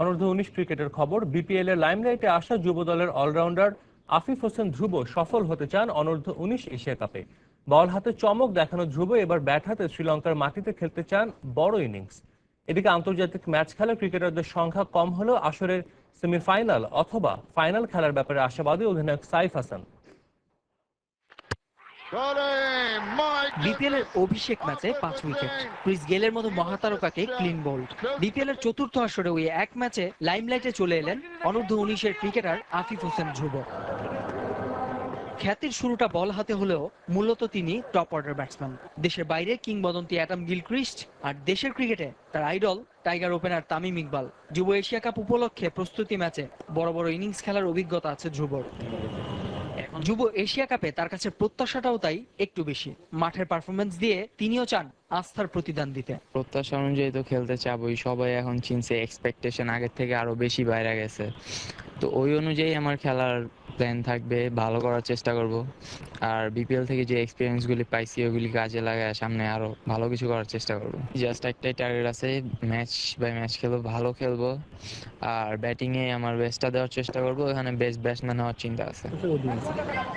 অনূর্ধ্ব উনিশ ক্রিকেটের খবর, বিপিএল এর লাইমলাইটে আসা যুব দলের অলরাউন্ডার আফিফ হোসেন ধ্রুব সফল হতে চান অনূর্ধ্ব উনিশ এশিয়া কাপে। বল হাতে চমক দেখানো ধ্রুব এবার ব্যাট হাতে শ্রীলঙ্কার মাটিতে খেলতে চান বড় ইনিংস। এদিকে আন্তর্জাতিক ম্যাচ খেলা ক্রিকেটারদের সংখ্যা কম হলেও আসরের সেমিফাইনাল অথবা ফাইনাল খেলার ব্যাপারে আশাবাদী অধিনায়ক সাইফ হাসান। অভিষেক ম্যাচে পাঁচ উইকেট। ক্রিস গেলের মতো মহাতারকাকে ক্লিন চতুর্থ আসরে ওই এক ম্যাচে লাইমলাইটে চলে এলেন অনূর্ধ্ব উনিশের ক্রিকেটার আফিফ হোসেন খ্যাতির শুরুটা বল হাতে হলেও মূলত তিনি টপ অর্ডার ব্যাটসম্যান। দেশের বাইরে কিংবদন্তি অ্যাডাম গিলক্রিস্ট আর দেশের ক্রিকেটে তার idol tiger opener Tamim Iqbal. যুব এশিয়া কাপ উপলক্ষে প্রস্তুতি ম্যাচে বড় বড় ইনিংস খেলার অভিজ্ঞতা আছে ধ্রুবর। যুব এশিয়া কাপে তার কাছে প্রত্যাশাটাও তাই একটু বেশি। মাঠের পারফরমেন্স দিয়ে তিনিও চান আস্থার প্রতিদান দিতে। প্রত্যাশা অনুযায়ী তো খেলতে চাবই। সবাই এখন চিনছে এক্সপেকটেশন আগের থেকে আরও বেশি বাইরে গেছে। তো ওই অনুযায়ী আমার খেলার প্ল্যান থাকবে, ভালো করার চেষ্টা করব। আর বিপিএল থেকে যে এক্সপিরিয়েন্সগুলি পাইছি, ওগুলি কাজে লাগায় সামনে আরও ভালো কিছু করার চেষ্টা করব। জাস্ট একটাই টার্গেট আছে ম্যাচ বাই ম্যাচ খেলব, ভালো খেলব। আর ব্যাটিংয়ে আমার বেস্টটা দেওয়ার চেষ্টা করব, এখানে বেস্ট ব্যাটসম্যান হওয়ার চিন্তা আছে।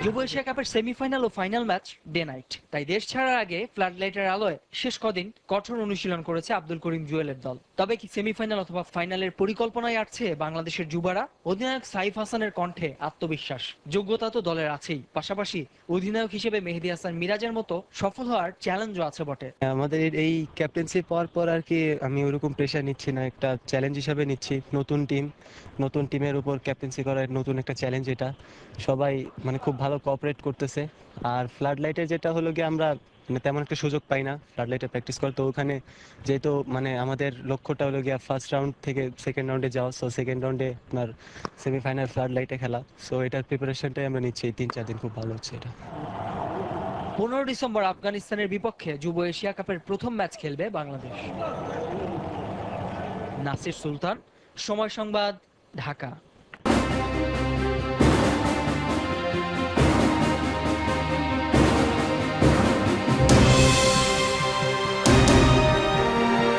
যুব এশিয়া কাপের সেমিফাইনাল ও ফাইনাল ম্যাচ ডে নাইট তাই দেশ ছাড়ার আগে ফ্লাড লাইটের আলোয় শেষ কদিন কঠোর অনুশীলন করেছে আব্দুল করিম জুয়েলের দল। তবে কি সেমিফাইনাল অথবা ফাইনালের পরিকল্পনায় আসছে বাংলাদেশের যুবারা? অধিনায়ক সাইফ হাসানের কণ্ঠে আত্মবিশ্বাস। যোগ্যতা তো দলের আছেই। পাশাপাশি অধিনায়ক হিসেবে মেহেদি হাসান মিরাজের মতো সফল হওয়ার চ্যালেঞ্জও আছে বটে। আমাদের এই ক্যাপ্টেন্সি পাওয়ার পর আর কি আমি ওরকম প্রেশার নিচ্ছি না, একটা চ্যালেঞ্জ হিসেবে নিচ্ছি। নতুন টিম নতুন টিমের উপর ক্যাপ্টেন্সি করার নতুন একটা চ্যালেঞ্জ এটা। সবাই মানে খুব ভালো কোঅপারেট করতেছে। আর ফ্লাড লাইটের যেটা হলো গিয়ে আমরা মানে তেমন একটা সুযোগ পাই না ফ্লাড লাইটে প্র্যাকটিস করতে ওখানে যেহেতু মানে আমাদের লক্ষ্যটা হলো গিয়া ফার্স্ট রাউন্ড থেকে সেকেন্ড রাউন্ডে যাওয়া সো সেকেন্ড রাউন্ডে আপনার সেমিফাইনাল ফ্লাড লাইটে খেলা। সো এটার প্রিপারেশনটাই আমরা নিচ্ছি, এই তিন চার দিন খুব ভালো হচ্ছে এটা। পনেরো ডিসেম্বর আফগানিস্তানের বিপক্ষে যুব এশিয়া কাপের প্রথম ম্যাচ খেলবে বাংলাদেশ। নাসির সুলতান, সময় সংবাদ, ঢাকা।